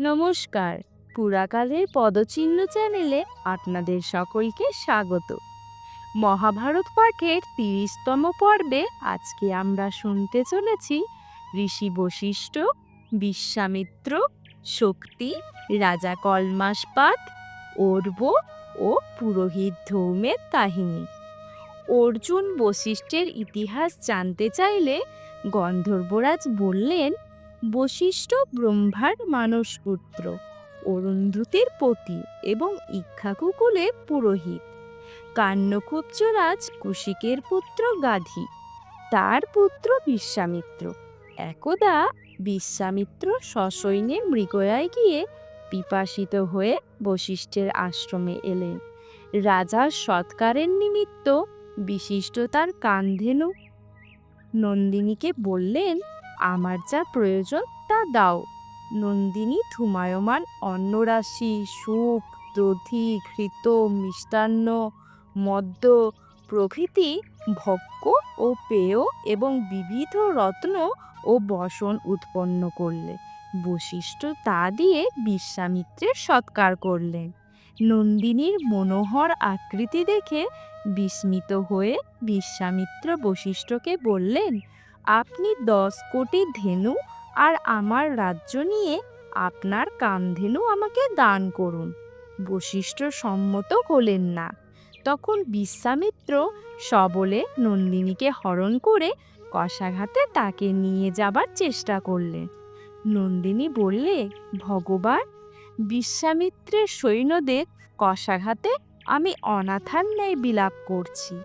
নমস্কার। পুরাকালের পদচিহ্ন চ্যানেলে আপনাদের সকলকে স্বাগত। মহাভারত পাঠের তিরিশতম পর্বে আজকে আমরা শুনতে চলেছি ঋষি বশিষ্ঠ, বিশ্বামিত্র, শক্তি, রাজা কলমাসপাত, অর্ব ও পুরোহিত ধৌমের কাহিনী। অর্জুন বশিষ্ঠের ইতিহাস জানতে চাইলে গন্ধর্বরাজ বললেন বশিষ্ঠ ব্রহ্মার মানসপুত্র, অরুন্ধতির পতি এবং ইক্ষাকুকুলের পুরোহিত। কান্যকুব্জরাজ কুশিকের পুত্র গাধী, তার পুত্র বিশ্বামিত্র। একদা বিশ্বামিত্র সসৈন্যে মৃগয়ায় গিয়ে পিপাসিত হয়ে বশিষ্ঠের আশ্রমে এলেন। রাজার সৎকারের নিমিত্ত বিশিষ্ট তার কান্ধেনু নন্দিনীকে বললেন আমার যা প্রয়োজন তা দাও। নন্দিনী ধুমায়মান, অন্নরাশি, সুখ, দধি, ঘৃত, মিষ্টান্ন, মদ্য প্রভৃতি ভক্ষ ও পেয় এবং বিবিধ রত্ন ও বসন উৎপন্ন করলে। বশিষ্ঠ তা দিয়ে বিশ্বামিত্রের সৎকার করলেন নন্দিনীর মনোহর আকৃতি দেখে বিস্মিত হয়ে বিশ্বামিত্র বশিষ্ঠকে বললেন আপনি দশ কোটি ধেনু আর আমার রাজ্য নিয়ে আপনার কামধেনু আমাকে দান করুন। বশিষ্ঠ সম্মত হলেন না। তখন বিশ্বামিত্র সবলে নন্দিনীকে হরণ করে কষাঘাতে তাকে নিয়ে যাবার চেষ্টা করলেন। নন্দিনী বললে, ভগবান, বিশ্বামিত্রের সৈন্যদের কষাঘাতে আমি অনাথার ন্যায় বিলাপ করছি।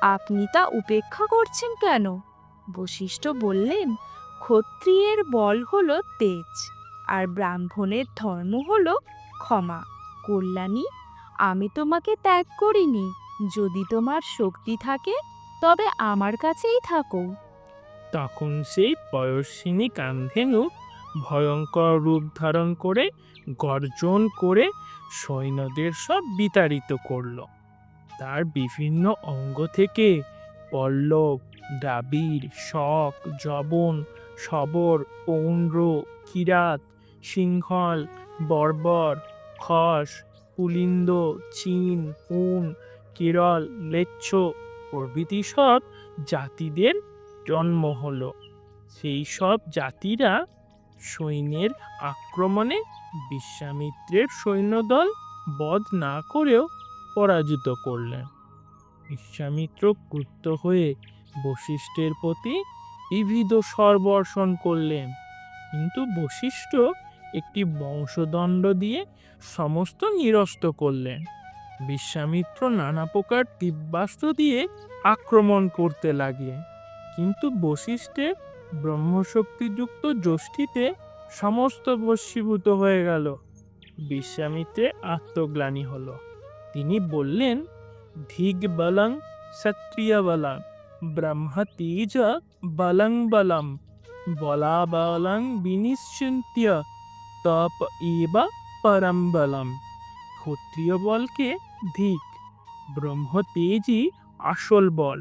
আপনি তা উপেক্ষা করছেন কেন? বশিষ্ঠ বললেন, ক্ষত্রিয়ের বল হলো তেজ, আর ব্রাহ্মণের ধর্ম হলো ক্ষমা। কল্যাণী, আমি তোমাকে ত্যাগ করিনি। যদি তোমার শক্তি থাকে, তবে আমার কাছেই থাকো। তখন সেই পয়স্বিনী কান্ধেনু ভয়ঙ্কর রূপ ধারণ করে, গর্জন করে সৈন্যদের সব বিতাড়িত করল। তার বিভিন্ন অঙ্গ থেকে পল্লব দ্রাবিড় শক জবন শবর পৌন্ড্র কিরাত, সিংহল, বর্বর, খস, পুলিন্দ, চীন হুন কেরল, লেচ্ছ প্রভৃতি সব জাতিদের জন্ম হলো। সেই সব জাতিরা সৈন্যের আক্রমণে বিশ্বামিত্রের সৈন্যদল বধ না করেও পরাজিত করলেন। বিশ্বামিত্র ক্রুদ্ধ হয়ে বশিষ্ঠের প্রতি বিবিধ স্বরবর্ষণ করলেন। কিন্তু বশিষ্ঠ একটি বংশদণ্ড দিয়ে সমস্ত নিরস্ত করলেন। বিশ্বামিত্র নানা প্রকার দিব্যাস্ত্র দিয়ে আক্রমণ করতে লাগলেন। কিন্তু বশিষ্ঠের ব্রহ্মশক্তিযুক্ত যষ্টিতে সমস্ত বশীভূত হয়ে গেল। বিশ্বামিত্রে আত্মগ্লানি হলো। তিনি বললেন ধিগ বলং সত্রিয়া বলং। ব্রহ্ম তেজ বলং বলম বলা বলং বিনিশ্চিন্ত্য তপ এবা পরম বলম। ক্ষত্রিয় বলকে ধিক ব্রহ্ম তেজই আসল বল।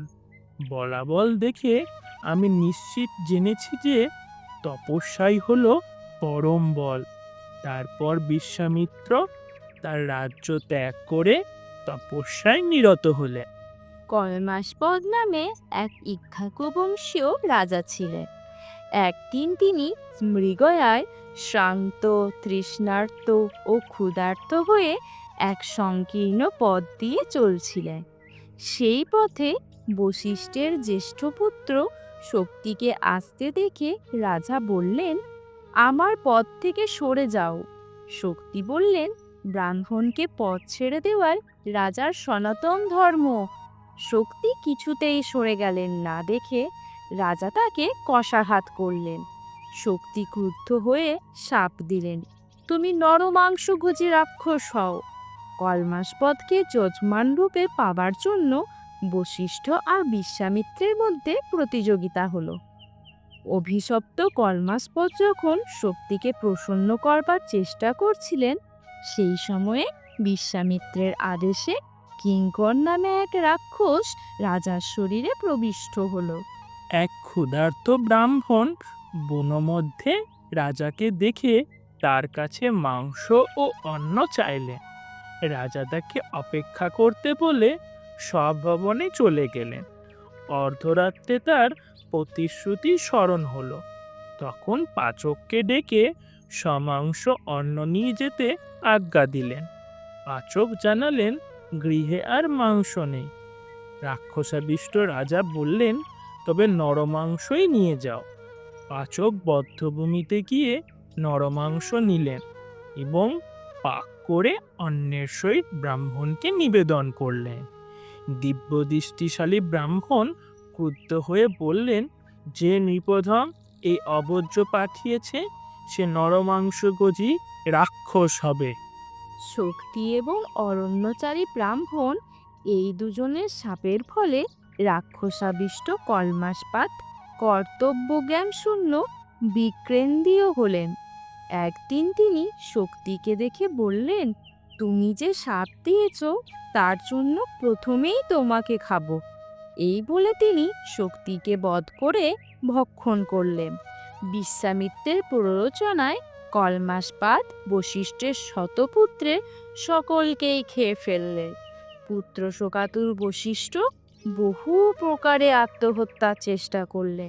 বলাবল দেখে আমি নিশ্চিত জেনেছি যে তপস্যাই হল পরম বল। তারপর বিশ্বামিত্র তার রাজ্য ত্যাগ করে তপস্যায় নিরত হলেন। কলমাসপদ নামে এক ইক্ষাকু বংশীয় রাজা ছিলেন। একদিন তিনি মৃগয়ায় শ্রান্ত তৃষ্ণার্ত ও ক্ষুধার্ত হয়ে এক সংকীর্ণ পথ দিয়ে চলছিলেন। সেই পথে বশিষ্ঠের জ্যেষ্ঠ পুত্র শক্তিকে আসতে দেখে রাজা বললেন, আমার পথ থেকে সরে যাও। শক্তি বললেন, ব্রাহ্মণকে পথ ছেড়ে দেওয়ার রাজার সনাতন ধর্ম শক্তি কিছুতেই সরে গেলেন না দেখে রাজা তাকে কষাঘাত করলেন। শক্তি ক্রুদ্ধ হয়ে সাপ দিলেন, তুমি নরমাংসভোজী রাক্ষস হও। কলমাসপদকে যজমান রূপে পাবার জন্য বশিষ্ঠ আর বিশ্বামিত্রের মধ্যে প্রতিযোগিতা হলো। অভিশপ্ত কলমাসপদ যখন শক্তিকে প্রসন্ন করবার চেষ্টা করছিলেন, সেই সময়ে বিশ্বামিত্রের আদেশে কিঙ্কর নামে এক রাক্ষস রাজার শরীরে প্রবিষ্ট হলো। এক ক্ষুধার্ত ব্রাহ্মণ বনমধ্যে রাজাকে দেখে তার কাছে মাংস ও অন্ন চাইলেন রাজা তাকে অপেক্ষা করতে বলে স্বভবনে চলে গেলেন। অর্ধরাত্রে তার প্রতিশ্রুতি স্মরণ হলো। তখন পাচককে ডেকে সমাংস অন্ন নিয়ে যেতে আজ্ঞা দিলেন। পাচক জানালেন গৃহে আর মাংস নেই। রাক্ষসাবিষ্ট রাজা বললেন, তবে নরমাংসই নিয়ে যাও। পাচক বদ্ধভূমিতে গিয়ে নরমাংস নিলেন এবং পাক করে অন্যের সহিত ব্রাহ্মণকে নিবেদন করলেন। দিব্যদৃষ্টিশালী ব্রাহ্মণ ক্রুদ্ধ হয়ে বললেন, যে নৃপধম এই অবজ্য পাঠিয়েছে, সে নরমাংসগোজি রাক্ষস হবে। শক্তি এবং অরণ্যচারী ব্রাহ্মণ এই দুজনের সাপের ফলে রাক্ষসাবিষ্ট কলমাসপাত, কর্তব্যজ্ঞান শূন্য বিক্রেন্দ্রীয় হলেন। একদিন তিনি শক্তিকে দেখে বললেন, তুমি যে সাপ দিয়েছ, তার জন্য প্রথমেই তোমাকে খাব। এই বলে তিনি শক্তিকে বধ করে ভক্ষণ করলেন। বিশ্বামিত্রের প্ররোচনায় কলমাসপাত বশিষ্ঠের শতপুত্রের সকলকেই খেয়ে ফেললে। পুত্র শোকাতুর বশিষ্ঠ বহু প্রকারে আত্মহত্যার চেষ্টা করলে,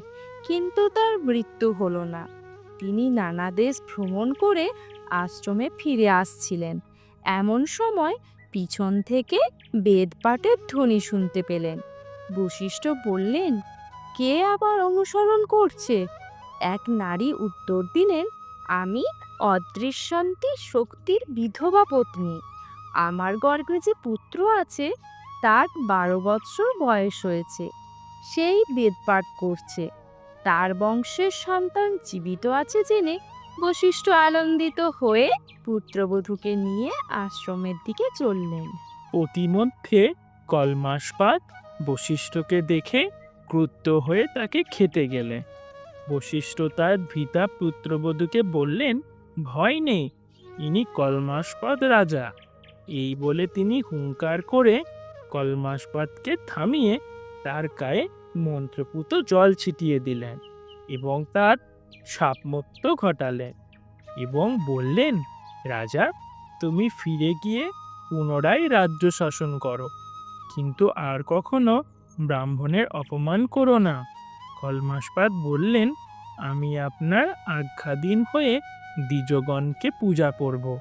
কিন্তু তার মৃত্যু হলো না। তিনি নানা দেশ ভ্রমণ করে আশ্রমে ফিরে আসছিলেন। এমন সময় পিছন থেকে বেদপাঠের ধ্বনি শুনতে পেলেন। বশিষ্ঠ বললেন, কে আবার অনুসরণ করছে? এক নারী উত্তর দিলেন আমি অদৃশ্যন্তী শক্তির বিধবা পত্নী। আমার গর্ভে যে পুত্র আছে, তার বারো বৎসর বয়স হয়েছে। সেই বেদপাঠ করছে। তার বংশের সন্তান জীবিত আছে জেনে বশিষ্ঠ আনন্দিত হয়ে পুত্রবধূকে নিয়ে আশ্রমের দিকে চললেন। অতিমধ্যে কলমাসপাত বশিষ্ঠকে দেখে ক্রুদ্ধ হয়ে তাকে খেতে গেলে। বশিষ্ঠ তার ভীতা পুত্রবধূকে বললেন, ভয় নেই, ইনি কলমাসপাত রাজা। এই বলে তিনি হুঙ্কার করে কলমাসপাতকে থামিয়ে তার গায়ে মন্ত্রপুত জল ছিটিয়ে দিলেন এবং তার সাপমুক্ত ঘটালেন এবং বললেন, রাজা, তুমি ফিরে গিয়ে পুনরায় রাজ্য শাসন করো, কিন্তু আর কখনো ব্রাহ্মণের অপমান করো না। কলমাসপাত বললেন, আমি আপনার আজ্ঞাধীন হয়ে দ্বিজগণকে পূজা করব।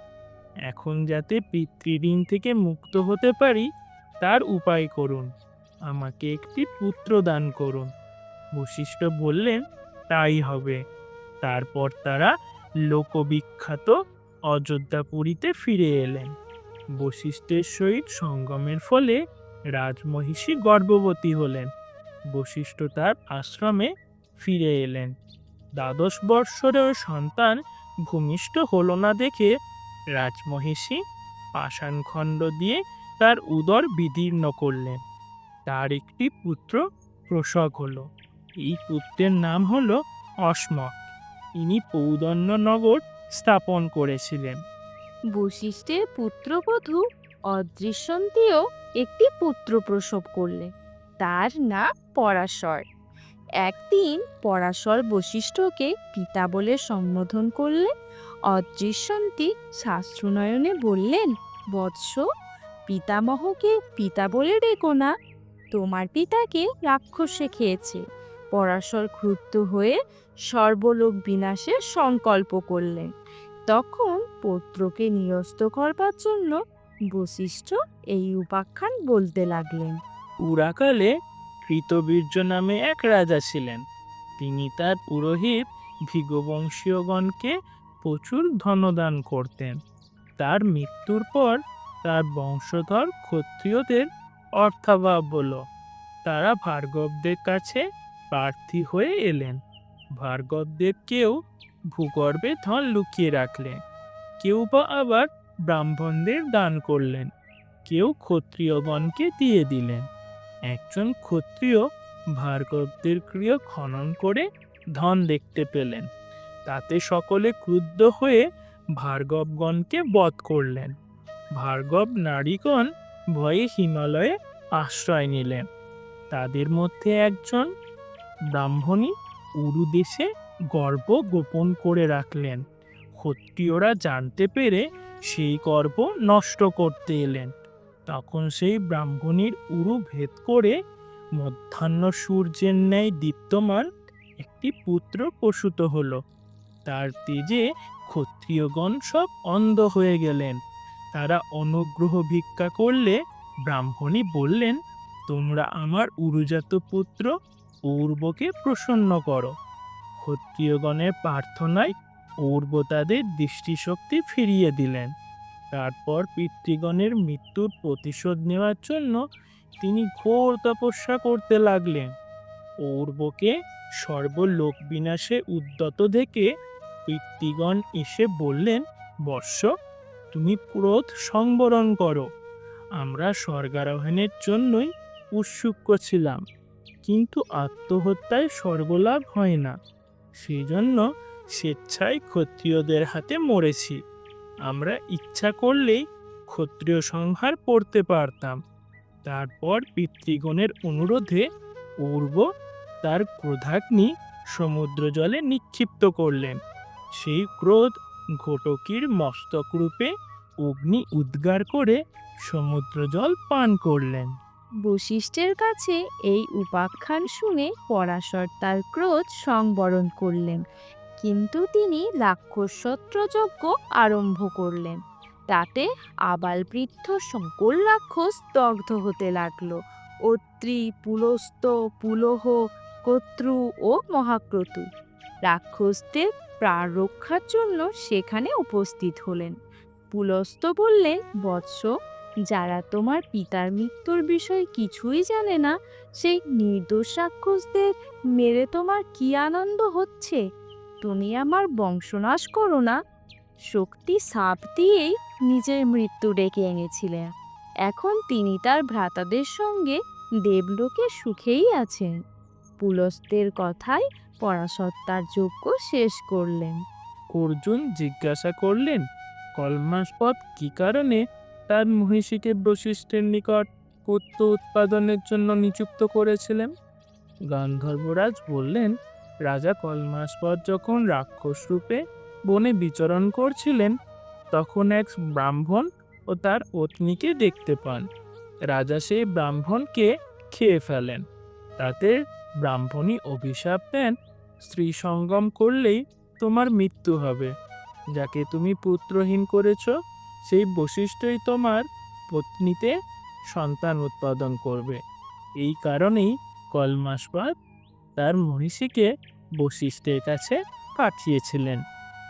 এখন যাতে পিতৃঋণ থেকে মুক্ত হতে পারি, তার উপায় করুন। আমাকে একটি পুত্র দান করুন। বশিষ্ঠ বললেন, তাই হবে। তারপর তারা লোকবিখ্যাত অযোধ্যাপুরীতে ফিরে এলেন। বশিষ্ঠের সহিত সঙ্গমের ফলে রাজমহিষী গর্ভবতী হলেন। বশিষ্ঠ তার আশ্রমে ফিরে এলেন। দ্বাদশ বৎসরের সন্তান ভূমিষ্ঠ হলো না দেখে রাজমহিষী পাষাণখণ্ড দিয়ে তার উদর বিদীর্ণ করলেন। তার একটি পুত্র প্রসব হলো। এই পুত্রের নাম হল অসমক ইনি পৌদন্যনগর স্থাপন করেছিলেন। বশিষ্ঠের পুত্রবধূ অদৃশ্যন্তীও একটি পুত্র প্রসব করলে তার নাম পরাশর। একদিন পরাশর বশিষ্ঠকে পিতা বলে সম্বোধন করলে অদৃশ্যন্তী শাস্ত্রনয়নে বললেন, বৎস, পিতামহকে পিতা বলে ডেকো না। তোমার পিতাকে রাক্ষসে খেয়েছে। পরাশর ক্রুদ্ধ হয়ে সর্বলোক বিনাশের সংকল্প করলেন। তখন পুত্রকে নিরস্ত করবার জন্য বশিষ্ঠ এই উপাখ্যান বলতে লাগলেন। পুরাকালে কৃতবীর্য নামে এক রাজা ছিলেন। তিনি তার পুরোহিত ভিগবংশীয়গণকে প্রচুর ধনদান করতেন। তার মৃত্যুর পর তার বংশধর ক্ষত্রিয়দের অর্থাভাব হলো, তারা ভার্গবদের কাছে প্রার্থী হয়ে এলেন। ভার্গবদের কেউ ভূগর্ভে ধন লুকিয়ে রাখলেন। কেউ বা আবার ব্রাহ্মণদের দান করলেন। কেউ ক্ষত্রিয়গণকে দিয়ে দিলেন। একজন ক্ষত্রিয় ভার্গবদের ক্রিয় খনন করে ধন দেখতে পেলেন। তাতে সকলে ক্রুদ্ধ হয়ে ভার্গবগণকে বধ করলেন। ভার্গব নারীগণ ভয়ে হিমালয়ে আশ্রয় নিলেন। তাদের মধ্যে একজন ব্রাহ্মণী উরু দেশে গর্ব গোপন করে রাখলেন। ক্ষত্রিয়রা জানতে পেরে সেই গর্ব নষ্ট করতে এলেন। তখন সেই ব্রাহ্মণীর উরু ভেদ করে মধ্যাহ্ন সূর্যের ন্যায় দীপ্তমান একটি পুত্র প্রসূত হলো। তার তেজে ক্ষত্রিয়গণ সব অন্ধ হয়ে গেলেন। তারা অনুগ্রহ ভিক্ষা করলে ব্রাহ্মণী বললেন, তোমরা আমার উরুজাত পুত্র পূর্বকে প্রসন্ন করো। ক্ষত্রিয়গণের প্রার্থনায় পূর্ব তাদের দৃষ্টিশক্তি ফিরিয়ে দিলেন। তারপর পিতৃগণের মৃত্যুর প্রতিশোধ নেওয়ার জন্য তিনি ঘোর তপস্যা করতে লাগলেন। পূর্বকে সর্বলোক বিনাশে উদ্যত দেখে পিতৃগণ এসে বললেন বর্ষ তুমি ক্রোধ সংবরণ করো। আমরা স্বর্গারোহণের জন্যই উৎসুক ছিলাম, কিন্তু আত্মহত্যায় স্বর্গলাভ হয় না। সেই জন্য স্বেচ্ছায় ক্ষত্রিয়দের হাতে মরেছি। আমরা ইচ্ছা করলেই ক্ষত্রিয় সংহার পড়তে পারতাম। তারপর পিতৃগণের অনুরোধে পূর্ব তার ক্রোধাগ্নি সমুদ্র জলে নিক্ষিপ্ত করলেন। সেই ক্রোধ ঘটকির মস্তকরূপে অগ্নি উদ্গার করে সমুদ্র জল পান করলেন। বশিষ্ঠের কাছে এই উপাখ্যান শুনে পরাশর তার ক্রোধ সংবরণ করলেন কিন্তু তিনি রাক্ষসত্র যজ্ঞ আরম্ভ করলেন। তাতে আবালবৃদ্ধ সকল রাক্ষস দগ্ধ হতে লাগল। অত্রি, পুলস্ত, পুলহ, কর্তৃ ও মহাক্রতু। রাক্ষসদের প্রাণ রক্ষার জন্য সেখানে উপস্থিত হলেন। পুলস্ত বললেন, বৎস, যারা তোমার পিতার মৃত্যুর বিষয়ে কিছুই জানে না, সেই নির্দোষ রাক্ষসদের মেরে তোমার কি আনন্দ হচ্ছে? তুমি আমার বংশনাশ করো না। শক্তি সাপ দিয়েই নিজের মৃত্যু ডেকে এনেছিলেন এখন তিনি তার ভ্রাতাদের সঙ্গে দেবলোকে সুখেই আছেন। পুলস্তের কথায় পরাশত্তার যজ্ঞ শেষ করলেন। অর্জুন জিজ্ঞাসা করলেন কলমাসপদ কি কারণে তার মহিষীকে বশিষ্ঠের নিকট পুত্র উৎপাদনের জন্য নিযুক্ত করেছিলেন? গান্ধর্বরাজ বললেন রাজা কলমাসপদ যখন রাক্ষস রূপে বনে বিচরণ করছিলেন, তখন এক ব্রাহ্মণ ও তার পত্নীকে দেখতে পান। রাজা সেই ব্রাহ্মণকে খেয়ে ফেলেন। তাতে ব্রাহ্মণী অভিশাপ দেন, স্ত্রী সঙ্গম করলেই তোমার মৃত্যু হবে। যাকে তুমি পুত্রহীন করেছ, সেই বৈশিষ্ট্যই তোমার পত্নীতে সন্তান উৎপাদন করবে। এই কারণেই কলমাসবাদ তার মহিষীকে বশিষ্ঠের কাছে পাঠিয়েছিলেন।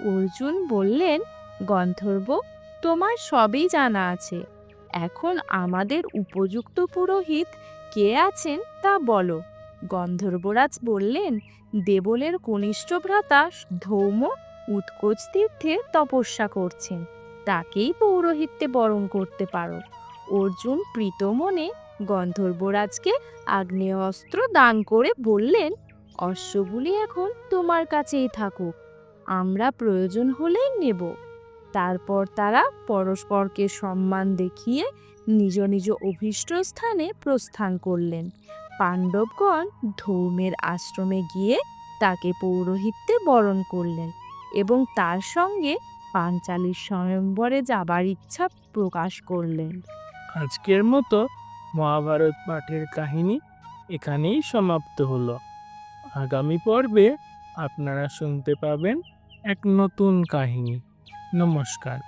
অর্জুন বললেন, গন্ধর্ব, তোমার সবই জানা আছে। এখন আমাদের উপযুক্ত পুরোহিত কে আছেন তা বলো। গন্ধর্বরাজ বললেন, দেবলের কনিষ্ঠ ভ্রাতা ধৌম উৎকোচ তীর্থে তপস্যা করছেন। তাকেই পৌরোহিত্যে বরণ করতে পারো। অর্জুন প্রীতমনে গন্ধর্বরাজকে আগ্নেয়াস্ত্র দান করে বললেন অশ্বগুলি এখন তোমার কাছেই থাকুক, আমরা প্রয়োজন হলেই নেব। তারপর তারা পরস্পরকে সম্মান দেখিয়ে নিজ নিজ অভীষ্ট স্থানে প্রস্থান করলেন। পাণ্ডবগণ ধৌমের আশ্রমে গিয়ে তাকে পৌরোহিত্যে বরণ করলেন এবং তার সঙ্গে পাঞ্চালীর স্বয়ম্বরে যাবার ইচ্ছা প্রকাশ করলেন। আজকের মতো মহাভারত পাঠের কাহিনী এখানেই সমাপ্ত হল। আগামী পর্বে আপনারা শুনতে পাবেন এক নতুন কাহিনী। নমস্কার।